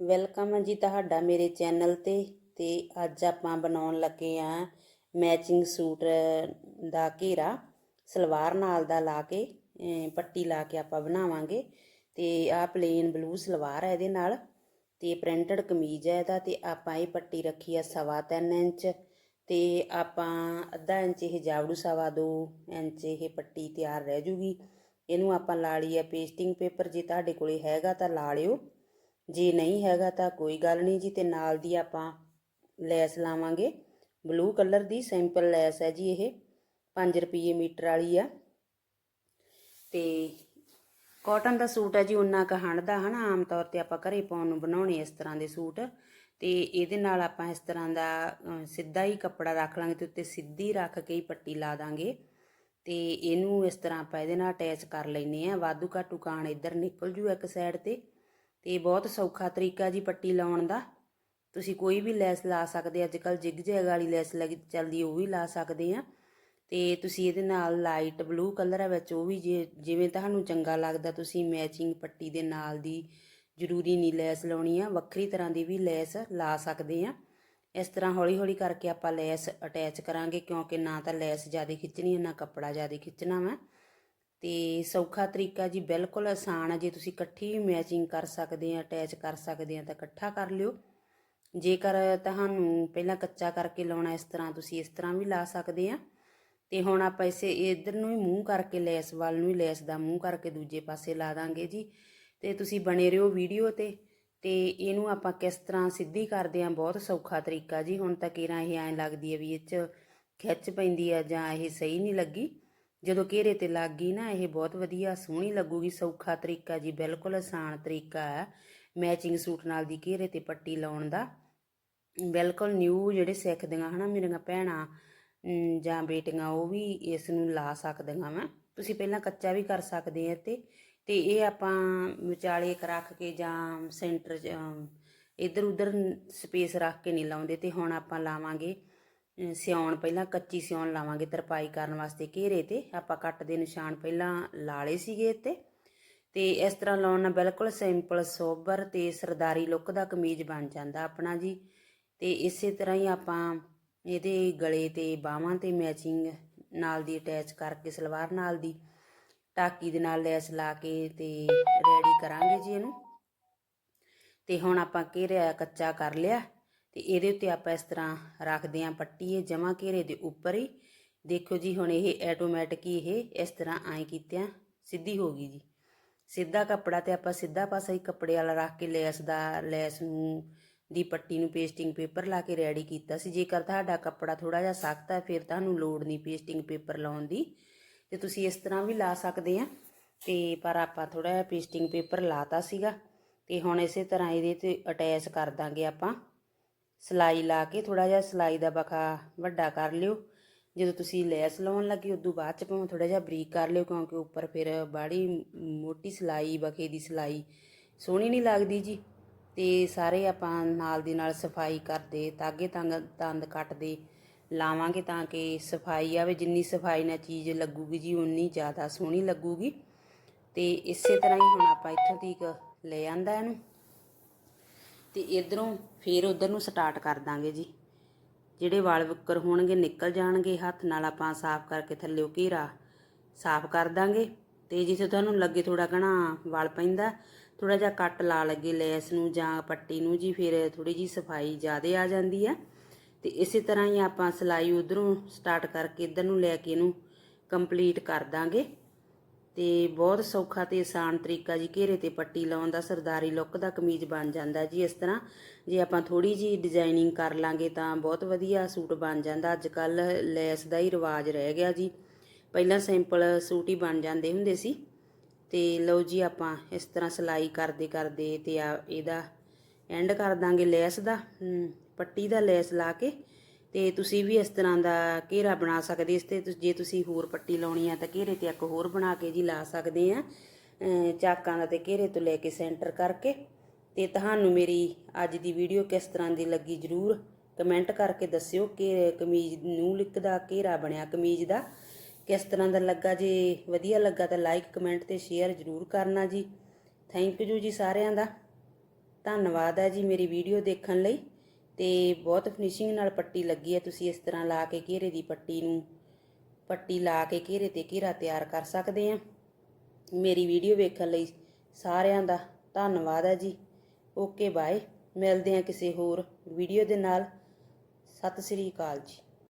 Welcome ਹੈ ਜੀ ਤੁਹਾਡਾ ਮੇਰੇ ਚੈਨਲ ਤੇ ਤੇ ਅੱਜ ਆਪਾਂ ਬਣਾਉਣ ਲੱਗੇ ਆ ਮੈਚਿੰਗ ਸੂਟ ਦਾ ਘੇਰਾ। ਸਲਵਾਰ ਨਾਲ ਦਾ ਲਾ ਕੇ ਪੱਟੀ ਲਾ ਕੇ ਆਪਾਂ ਬਣਾਵਾਂਗੇ। ਤੇ ਆ ਪਲੇਨ ਬਲੂ ਸਲਵਾਰ ਹੈ ਇਹਦੇ ਨਾਲ। ਤੇ ਪ੍ਰਿੰਟਡ ਕਮੀਜ਼ ਹੈ ਇਹਦਾ ਤੇ ਆਪਾਂ ਇਹ ਪੱਟੀ ਰੱਖੀ ਆ ਸਵਾ ਤਿੰਨ ਇੰਚ। ਤੇ ਆਪਾਂ ਅੱਧਾ ਇੰਚ ਇਹ ਜਾਵੜੂ ਸਵਾ ਦੋ ਇੰਚ ਇਹ ਪੱਟੀ ਤਿਆਰ ਰਹਿ ਜੂਗੀ। ਇਹਨੂੰ ਆਪਾਂ ਲਾ ਲਈ ਆ ਪੇਸਟਿੰਗ ਪੇਪਰ ਜੇ ਤੁਹਾਡੇ ਕੋਲੇ ਹੈਗਾ ਤਾਂ ਲਾ ਲਿਓ। ਜੇ ਨਹੀਂ ਹੈਗਾ ਤਾਂ ਕੋਈ ਗੱਲ ਨਹੀਂ ਜੀ, ਤੇ ਨਾਲ ਦੀ ਆਪਾਂ ਲੈਸ ਲਾਵਾਂਗੇ। ਬਲੂ ਕਲਰ ਦੀ ਸਿੰਪਲ ਲੈਸ ਹੈ ਜੀ ਇਹ 5 ਰੁਪਏ ਮੀਟਰ ਵਾਲੀ ਆ। ਤੇ ਕਾਟਨ ਦਾ ਸੂਟ ਹੈ ਜੀ ਉਨਾ ਕ ਹੰਡਦਾ ਹਨਾ, ਆਮ ਤੌਰ ਤੇ ਆਪਾਂ ਘਰੇ ਪਾਉਣ ਨੂੰ ਬਣਾਉਣੇ ਇਸ ਤਰ੍ਹਾਂ ਦੇ ਸੂਟ। ਤੇ ਇਹਦੇ ਨਾਲ ਆਪਾਂ ਇਸ ਤਰ੍ਹਾਂ ਦਾ ਸਿੱਧਾ ਹੀ ਕੱਪੜਾ ਰੱਖ ਲਾਂਗੇ, ਤੇ ਉੱਤੇ ਸਿੱਧੀ ਰੱਖ ਕੇ ਹੀ ਪੱਟੀ ਲਾ ਦਾਂਗੇ। ਤੇ ਇਹਨੂੰ ਇਸ ਤਰ੍ਹਾਂ ਆਪਾਂ ਇਹਦੇ ਨਾਲ ਅਟੈਚ ਕਰ ਲੈਨੇ ਆ। ਵਾਧੂ ਘਾਟੂ ਕਾਣ ਇੱਧਰ ਨਿਕਲ ਜੂ ਇੱਕ ਸਾਈਡ ਤੇ। ਤੇ ਬਹੁਤ ਸੌਖਾ ਤਰੀਕਾ ਜੀ ਪੱਟੀ ਲਾਉਣ ਦਾ। ਤੁਸੀਂ ਕੋਈ ਵੀ ਲੈਸ ਲਾ ਸਕਦੇ ਅੱਜ ਕੱਲ ਜਿਗ ਜੈਗ ਵਾਲੀ ਲੈਸ ਲੱਗੀ ਚੱਲਦੀ, ਉਹ ਵੀ ਲਾ ਸਕਦੇ ਆ। ਤੇ ਤੁਸੀਂ ਇਹਦੇ ਨਾਲ ਲਾਈਟ ਬਲੂ ਕਲਰ ਹੈ ਵਿੱਚ, ਉਹ ਵੀ ਜੇ, ਜਿਵੇਂ ਤੁਹਾਨੂੰ ਚੰਗਾ ਲੱਗਦਾ, ਤੁਸੀਂ ਮੈਚਿੰਗ ਪੱਟੀ ਦੇ ਨਾਲ ਦੀ ਜ਼ਰੂਰੀ ਨਹੀਂ ਲੈਸ ਲਾਉਣੀ ਆ, ਵੱਖਰੀ ਤਰ੍ਹਾਂ ਦੀ ਵੀ ਲੈਸ ਲਾ ਸਕਦੇ ਆ। ਇਸ ਤਰ੍ਹਾਂ ਹੌਲੀ ਹੌਲੀ ਕਰਕੇ ਆਪਾਂ ਲੈਸ ਅਟੈਚ ਕਰਾਂਗੇ, ਕਿਉਂਕਿ ਨਾ ਤਾਂ ਲੈਸ ਜ਼ਿਆਦਾ ਖਿੱਚਣੀ ਹੈ ਨਾ ਕੱਪੜਾ ਜ਼ਿਆਦਾ ਖਿੱਚਣਾ ਵਾ। ਤੇ ਸੌਖਾ ਤਰੀਕਾ ਜੀ ਬਿਲਕੁਲ ਆਸਾਨ ਹੈ ਜੇ ਤੁਸੀਂ ਇਕੱਠੀ ਵੀ ਮੈਚਿੰਗ ਕਰ ਸਕਦੇ ਆ ਅਟੈਚ ਕਰ ਸਕਦੇ ਆ, ਤਾਂ ਇਕੱਠਾ ਕਰ ਲਿਓ। ਜੇਕਰ ਤੁਹਾਨੂੰ ਪਹਿਲਾਂ ਕੱਚਾ ਕਰਕੇ ਲਾਉਣਾ, ਇਸ ਤਰ੍ਹਾਂ ਤੁਸੀਂ ਇਸ ਤਰ੍ਹਾਂ ਵੀ ਲਾ ਸਕਦੇ ਆ। ਤੇ ਹੁਣ ਆਪਾਂ ਇਸੇ ਇਧਰ ਨੂੰ ਹੀ ਮੂੰਹ ਕਰਕੇ ਲੈਸ ਵੱਲ ਨੂੰ ਹੀ ਲੈਸ ਦਾ ਮੂੰਹ ਕਰਕੇ ਦੂਜੇ ਪਾਸੇ ਲਾ ਦਾਂਗੇ ਜੀ। ਤੇ ਤੁਸੀਂ ਬਣੇ ਰਹੋ ਵੀਡੀਓ ਤੇ। ਤੇ ਇਹਨੂੰ ਆਪਾਂ ਕਿਸ ਤਰ੍ਹਾਂ ਸਿੱਧੀ ਕਰਦੇ ਆ, ਬਹੁਤ ਸੌਖਾ ਤਰੀਕਾ ਜੀ। ਹੁਣ ਤਾਂ ਕਿਰਾਂ ਇਹ ਐਂ ਲੱਗਦੀ ਹੈ ਵੀ ਇਹ 'ਚ ਖਿੱਚ ਪੈਂਦੀ ਆ ਜਾਂ ਇਹ ਸਹੀ ਨਹੀਂ ਲੱਗੀ। ਜਦੋਂ ਘੇਰੇ ਤੇ ਲੱਗ ਗਈ ਨਾ, ਇਹ ਬਹੁਤ ਵਧੀਆ, ਸੋਹਣੀ ਲੱਗੂਗੀ, ਸੌਖਾ ਤਰੀਕਾ ਜੀ, ਬਿਲਕੁਲ ਆਸਾਨ ਤਰੀਕਾ ਹੈ ਮੈਚਿੰਗ ਸੂਟ ਨਾਲ ਦੀ ਘੇਰੇ ਤੇ ਪੱਟੀ ਲਾਉਣ ਦਾ। ਬਿਲਕੁਲ ਨਿਊ ਜਿਹੜੇ ਸਿੱਖਦੀਆਂ ਹਨਾ, ਮੇਰੀਆਂ ਭੈਣਾਂ ਜਾਂ ਬੇਟੀਆਂ, ਉਹ ਵੀ ਇਸ ਨੂੰ ਲਾ ਸਕਦੀਆਂ ਵਾ। ਤੁਸੀਂ ਪਹਿਲਾਂ ਕੱਚਾ ਵੀ ਕਰ ਸਕਦੇ ਆ ਤੇ ਤੇ ਇਹ ਆਪਾਂ ਵਿਚਾਲੇ ਇੱਕ ਰੱਖ ਕੇ ਜਾਂ ਸੈਂਟਰ 'ਚ ਇੱਧਰ ਉੱਧਰ ਸਪੇਸ ਰੱਖ ਕੇ ਨਹੀਂ ਲਾਉਂਦੇ, ਤੇ ਹੁਣ ਆਪਾਂ ਲਾਵਾਂਗੇ। ਸਿਉਣ ਪਹਿਲਾਂ ਕੱਚੀ ਸਿਉਣ ਲਾਵਾਂਗੇ ਤਰਪਾਈ ਕਰਨ ਵਾਸਤੇ ਘੇਰੇ ਤੇ। ਆਪਾਂ ਕੱਟ ਦੇ ਨਿਸ਼ਾਨ ਪਹਿਲਾਂ ਲਾ ਲਏ ਸੀਗੇ ਇੱਥੇ। ਤੇ ਇਸ ਤਰ੍ਹਾਂ ਲਾਉਣ ਨਾਲ ਬਿਲਕੁਲ ਸਿੰਪਲ ਸੋਬਰ ਤੇ ਸਰਦਾਰੀ ਲੁੱਕ ਦਾ ਕਮੀਜ਼ ਬਣ ਜਾਂਦਾ ਆਪਣਾ ਜੀ। ਤੇ ਇਸੇ ਤਰ੍ਹਾਂ ਹੀ ਆਪਾਂ ਇਹਦੇ ਗਲੇ ਤੇ ਬਾਹਾਂ ਤੇ ਮੈਚਿੰਗ ਨਾਲ ਦੀ ਅਟੈਚ ਕਰਕੇ ਸਲਵਾਰ ਨਾਲ ਦੀ ਟਾਕੀ ਦੇ ਨਾਲ ਲੈਸ ਲਾ ਕੇ ਤੇ ਰੈਡੀ ਕਰਾਂਗੇ ਜੀ ਇਹਨੂੰ। ਤੇ ਹੁਣ ਆਪਾਂ ਘੇਰਾ ਕੱਚਾ ਕਰ ਲਿਆ। ਤੇ ਇਹਦੇ ਉੱਤੇ ਆਪਾਂ ਇਸ ਤਰ੍ਹਾਂ ਰੱਖਦੇ ਆਂ ਪੱਟੀ, ਇਹ ਜਮਾ ਘੇਰੇ ਦੇ ਉੱਪਰ ਹੀ। ਦੇਖੋ ਜੀ, ਹੁਣ ਇਹ ਆਟੋਮੈਟਿਕ ਹੀ ਇਹ ਇਸ ਤਰ੍ਹਾਂ ਐਂ ਕੀਤਿਆਂ ਸਿੱਧੀ ਹੋ ਗਈ ਜੀ। ਸਿੱਧਾ ਕੱਪੜਾ ਤੇ ਆਪਾਂ ਸਿੱਧਾ ਪਾਸਾ ਹੀ ਕੱਪੜੇ ਵਾਲਾ ਰੱਖ ਕੇ ਲੈਸ ਦਾ, ਲੈਸ ਨੂੰ, ਦੀ ਪੱਟੀ ਨੂੰ ਪੇਸਟਿੰਗ ਪੇਪਰ ਲਾ ਕੇ ਰੈਡੀ ਕੀਤਾ ਸੀ। ਜੇਕਰ ਤੁਹਾਡਾ ਕੱਪੜਾ ਥੋੜਾ ਜਿਹਾ ਸਖਤ ਹੈ, ਫਿਰ ਤੁਹਾਨੂੰ ਲੋੜ ਨਹੀਂ ਪੇਸਟਿੰਗ ਪੇਪਰ ਲਾਉਣ ਦੀ। ਤੇ ਤੁਸੀਂ ਇਸ ਤਰ੍ਹਾਂ ਵੀ ਲਾ ਸਕਦੇ ਆ। ਤੇ ਪਰ ਆਪਾਂ ਥੋੜਾ ਜਿਹਾ ਪੇਸਟਿੰਗ ਪੇਪਰ ਲਾਤਾ ਸੀਗਾ। ਤੇ ਹੁਣ ਇਸੇ ਤਰ੍ਹਾਂ ਇਹਦੇ ਤੇ ਅਟੈਚ ਕਰ ਦਾਂਗੇ ਆਪਾਂ। ਸਲਾਈ ਲਾ ਕੇ ਥੋੜਾ ਜਿਹਾ ਸਲਾਈ ਦਾ ਬਖਾ ਵੱਡਾ ਕਰ ਲਿਓ। ਜਦੋਂ ਤੁਸੀਂ ਲੈਸ ਲਾਉਣ ਲੱਗੇ ਉਦੋਂ ਬਾਅਦ ਚ ਭਾਵੇਂ ਥੋੜਾ ਜਿਹਾ ਬਰੀਕ ਕਰ ਲਿਓ ਕਿਉਂਕਿ ਉੱਪਰ ਫਿਰ ਬਾੜੀ ਮੋਟੀ ਸਲਾਈ, ਬਖੇ ਦੀ ਸਲਾਈ ਸੋਹਣੀ ਨਹੀਂ ਲੱਗਦੀ ਜੀ। ਤੇ ਸਾਰੇ ਆਪਾਂ ਨਾਲ ਦੀ ਨਾਲ ਸਫ਼ਾਈ ਕਰਦੇ, ਤਾਗੇ ਤੰਗ, ਤੰਦ ਕੱਟਦੇ, ਲਾਵਾਂਗੇ ਤਾਂ ਕਿ ਸਫ਼ਾਈ ਆਵੇ। ਜਿੰਨੀ ਸਫ਼ਾਈ ਨਾਲ ਚੀਜ਼ ਲੱਗੂਗੀ ਜੀ ਉਨੀ ਜ਼ਿਆਦਾ ਸੋਹਣੀ ਲੱਗੂਗੀ। ਤੇ ਇਸੇ ਤਰ੍ਹਾਂ ਹੀ ਹੁਣ ਆਪਾਂ ਇੱਥੋਂ ਤੀਕ ਲੈ ਆਂਦਾ ਇਹਨੂੰ। ਤੇ ਇਧਰੋਂ ਫੇਰ ਉਧਰ ਨੂੰ ਸਟਾਰਟ ਕਰ ਦਾਂਗੇ ਜੀ। ਜਿਹੜੇ ਵਾਲ ਵੁੱਕਰ ਹੋਣਗੇ ਨਿਕਲ ਜਾਣਗੇ, ਹੱਥ ਨਾਲ ਆਪਾਂ ਸਾਫ਼ ਕਰਕੇ ਥੱਲੇੋਂ ਘੇਰਾ ਸਾਫ਼ ਕਰ ਦਾਂਗੇ। ਤੇ ਜਿੱਥੇ ਤੁਹਾਨੂੰ ਲੱਗੇ ਥੋੜਾ ਘਣਾ ਵਾਲ ਪੈਂਦਾ ਥੋੜਾ ਜਿਹਾ ਕੱਟ ਲਾ ਲੱਗੇ ਲੈਸ ਨੂੰ ਜਾਂ ਪੱਟੀ ਨੂੰ ਜੀ, ਫਿਰ ਥੋੜੀ ਜੀ ਸਫ਼ਾਈ ਜ਼ਿਆਦੇ ਆ ਜਾਂਦੀ ਆ ਤੇ ਇਸੇ ਤਰ੍ਹਾਂ ਹੀ ਆਪਾਂ ਸਿਲਾਈ ਉਧਰੋਂ ਸਟਾਰਟ ਕਰਕੇ ਇਧਰ ਨੂੰ ਲੈ ਕੇ ਇਹਨੂੰ ਕੰਪਲੀਟ ਕਰ ਦਾਂਗੇ। ਤੇ ਬਹੁਤ ਸੌਖਾ ਤੇ ਆਸਾਨ ਤਰੀਕਾ ਜੀ ਘੇਰੇ ਤੇ ਪੱਟੀ ਲਾਉਣ ਦਾ, ਸਰਦਾਰੀ ਲੁੱਕ ਦਾ ਕਮੀਜ਼ ਬਣ ਜਾਂਦਾ ਜੀ ਇਸ ਤਰ੍ਹਾਂ। ਜੇ ਆਪਾਂ ਥੋੜੀ ਜੀ ਡਿਜ਼ਾਈਨਿੰਗ ਕਰ ਲਾਂਗੇ ਤਾਂ ਬਹੁਤ ਵਧੀਆ ਸੂਟ ਬਣ ਜਾਂਦਾ। ਅੱਜ ਕੱਲ ਲੈਸ ਦਾ ਹੀ ਰਿਵਾਜ ਰਹਿ ਗਿਆ ਜੀ। ਪਹਿਲਾਂ ਸਿੰਪਲ ਸੂਟ ਹੀ ਬਣ ਜਾਂਦੇ ਹੁੰਦੇ ਸੀ। ਤੇ ਲਓ ਜੀ ਆਪਾਂ ਇਸ ਤਰ੍ਹਾਂ ਸਿਲਾਈ ਕਰਦੇ ਕਰਦੇ ਤੇ ਆ ਇਹਦਾ ਐਂਡ ਕਰ ਦਾਂਗੇ ਲੈਸ ਦਾ। ਪੱਟੀ ਦਾ ਲੈਸ ਲਾ ਕੇ ਤੇ ਤੁਸੀਂ ਵੀ ਇਸ ਤਰ੍ਹਾਂ ਦਾ ਘੇਰਾ ਬਣਾ ਸਕਦੇ ਇਸ ਤੇ ਤੁਸ- ਜੇ ਤੁਸੀਂ ਹੋਰ ਪੱਟੀ ਲਾਉਣੀ ਆ ਤਾਂ ਘੇਰੇ ਤੇ ਇੱਕ ਹੋਰ ਬਣਾ ਕੇ ਜੀ ਲਾ ਸਕਦੇ ਆ। ਚਾਕਾਂ ਦਾ ਤੇ ਘੇਰੇ ਤੋਂ ਲੈ ਕੇ ਸੈਂਟਰ ਕਰਕੇ। ਤੇ ਤੁਹਾਨੂੰ ਮੇਰੀ ਅੱਜ ਦੀ ਵੀਡੀਓ ਕਿਸ ਤਰ੍ਹਾਂ ਦੀ ਲੱਗੀ ਜਰੂਰ ਕਮੈਂਟ ਕਰਕੇ ਦੱਸਿਓ ਕਿ ਕਮੀਜ਼ ਨੂੰ ਲਿਕ ਦਾ ਘੇਰਾ ਬਣਿਆ ਕਮੀਜ਼ ਦਾ। ਕਿਸ ਤਰ੍ਹਾਂ ਦਾ ਲੱਗਾ ਜੇ ਵਧੀਆ ਲੱਗਾ ਤਾਂ ਲਾਈਕ ਕਮੈਂਟ ਤੇ ਸ਼ੇਅਰ ਜਰੂਰ ਕਰਨਾ ਜੀ। ਥੈਂਕ ਯੂ ਜੀ ਸਾਰਿਆਂ ਦਾ। ਧੰਨਵਾਦ ਹੈ ਜੀ ਮੇਰੀ ਵੀਡੀਓ ਦੇਖਣ ਲਈ। ਤੇ ਬਹੁਤ ਫਿਨਿਸ਼ਿੰਗ ਨਾਲ ਪੱਟੀ ਲੱਗੀ ਹੈ ਤੁਸੀਂ ਇਸ ਤਰ੍ਹਾਂ ਲਾ ਕੇ ਘੇਰੇ ਦੀ ਪੱਟੀ ਨੂੰ, ਪੱਟੀ ਲਾ ਕੇ ਘੇਰੇ ਤੇ ਘੇਰਾ ਤਿਆਰ ਕਰ ਸਕਦੇ ਆ। ਮੇਰੀ ਵੀਡੀਓ ਵੇਖਣ ਲਈ ਸਾਰਿਆਂ ਦਾ ਧੰਨਵਾਦ ਹੈ ਜੀ। ਓਕੇ ਬਾਏ ਮਿਲਦੇ ਹਾਂ ਕਿਸੇ ਹੋਰ ਵੀਡੀਓ ਦੇ ਨਾਲ। ਸਤਿ ਸ੍ਰੀ ਅਕਾਲ ਜੀ।